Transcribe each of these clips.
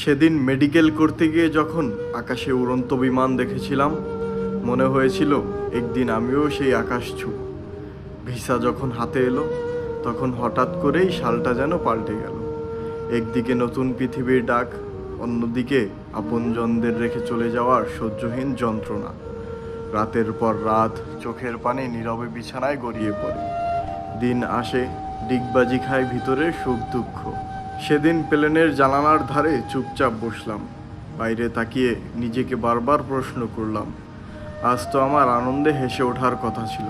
সেদিন মেডিকেল করতে গিয়ে যখন আকাশে উড়ন্ত বিমান দেখেছিলাম, মনে হয়েছিল একদিন আমিও সেই আকাশ ছুব ভিসা যখন হাতে এলো, তখন হঠাৎ করেই শালটা যেন পাল্টে গেল। একদিকে নতুন পৃথিবীর ডাক, অন্যদিকে আপনজনদের রেখে চলে যাওয়ার সহ্যহীন যন্ত্রণা। রাতের পর রাত চোখের পানি নীরবে বিছানায় গড়িয়ে পড়ে। দিন আসে ডিগবাজি খায় ভিতরে সুখ দুঃখ। সেদিন প্লেনের জানালার ধারে চুপচাপ বসলাম। বাইরে তাকিয়ে নিজেকে বারবার প্রশ্ন করলাম। আজ তো আমার আনন্দে হেসে ওঠার কথা ছিল।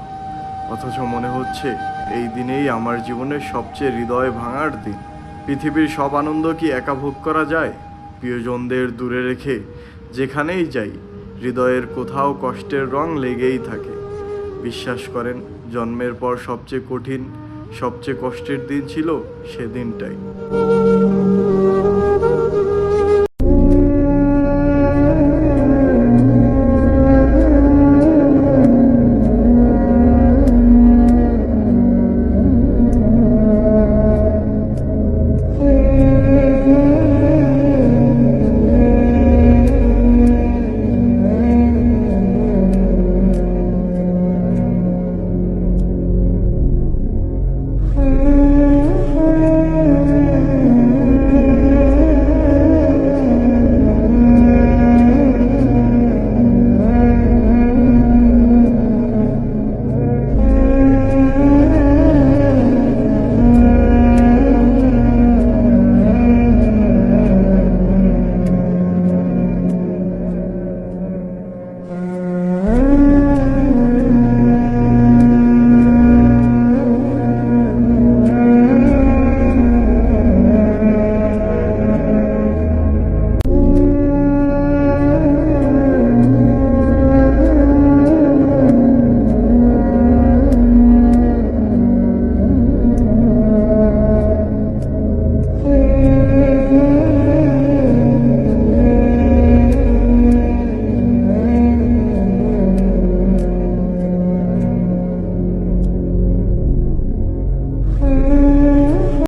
অথচ মনে হচ্ছে এই দিনেই আমার জীবনের সবচেয়ে হৃদয় ভাঙার দিন। পৃথিবীর সব আনন্দ কি একা ভোগ করা যায়? প্রিয়জনদের দূরে রেখে যেখানেই যাই, হৃদয়ের কোথাও কষ্টের রং লেগেই থাকে। বিশ্বাস করেন, জন্মের পর সবচেয়ে কঠিন, সবচেয়ে কষ্টের দিন ছিল সেদিনটাই।